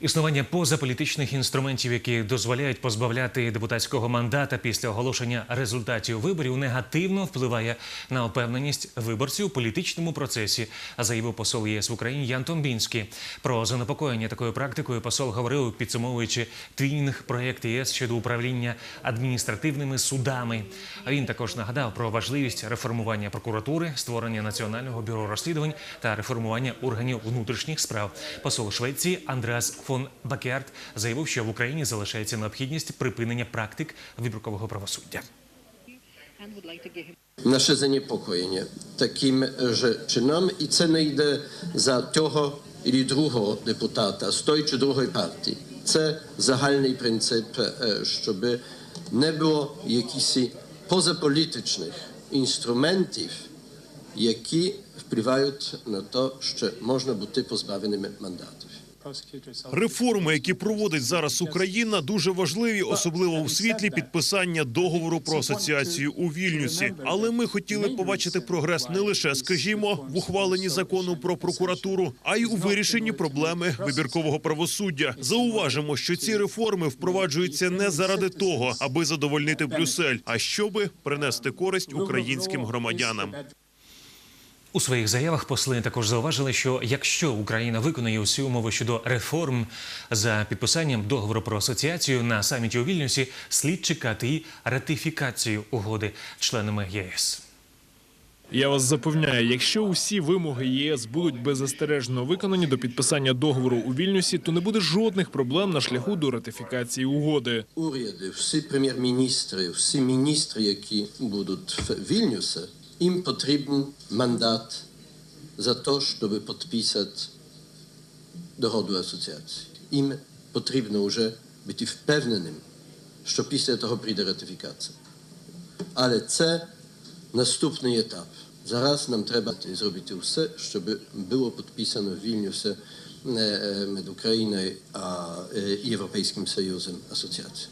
Існування позаполітичних інструментів, які дозволяють позбавляти депутатського мандата після оголошення результатів виборів, негативно впливає на впевненість виборців у політичному процесі, заявив посол ЄС в Україні Ян Томбінський. Про занепокоєння такою практикою посол говорив, підсумовуючи твінінг проєкт ЄС щодо управління адміністративними судами. А він також нагадав про важливість реформування прокуратури, створення національного бюро розслідувань та реформування органів внутрішніх справ. Посол Швеції Андреас фон Бакерт заявив, що в Україні залишається необхідність припинення практик вибіркового правосуддя. nasze zaniepokojenie takim, że czy nam i це не йде за того і другого депутата з тої чи другої партії. Це загальний принцип, е, щоб не було якихось позаполітичних інструментів, які впливають на те, що можна бути позбавленими мандатів. Реформи, які проводить зараз Україна, дуже важливі, особливо у світлі підписання договору про асоціацію у Вільнюсі. Але ми хотіли побачити прогрес не лише, скажімо, в ухваленні закону про прокуратуру, а й у вирішенні проблеми вибіркового правосуддя. Зауважимо, що ці реформи впроваджуються не заради того, аби задовольнити Брюссель, а щоби принести користь українським громадянам. У своїх заявах посли також зауважили, що якщо Україна виконає усі умови щодо реформ за підписанням договору про асоціацію на саміті у Вільнюсі, слід чекати і ратифікацію угоди членами ЄС. Я вас запевняю, якщо усі вимоги ЄС будуть беззастережно виконані до підписання договору у Вільнюсі, то не буде жодних проблем на шляху до ратифікації угоди. Уряди, всі прем'єр-міністри, всі міністри, які будуть в Вільнюсі, їм потрібен мандат за те, щоб підписати договор асоціації. Їм потрібно вже бути впевненим, що після того прийде ратифікація. Але це наступний етап. Зараз нам треба зробити все, щоб було підписано в Вільнюсі е, е, між Україною а е, Європейським Союзом асоціацію.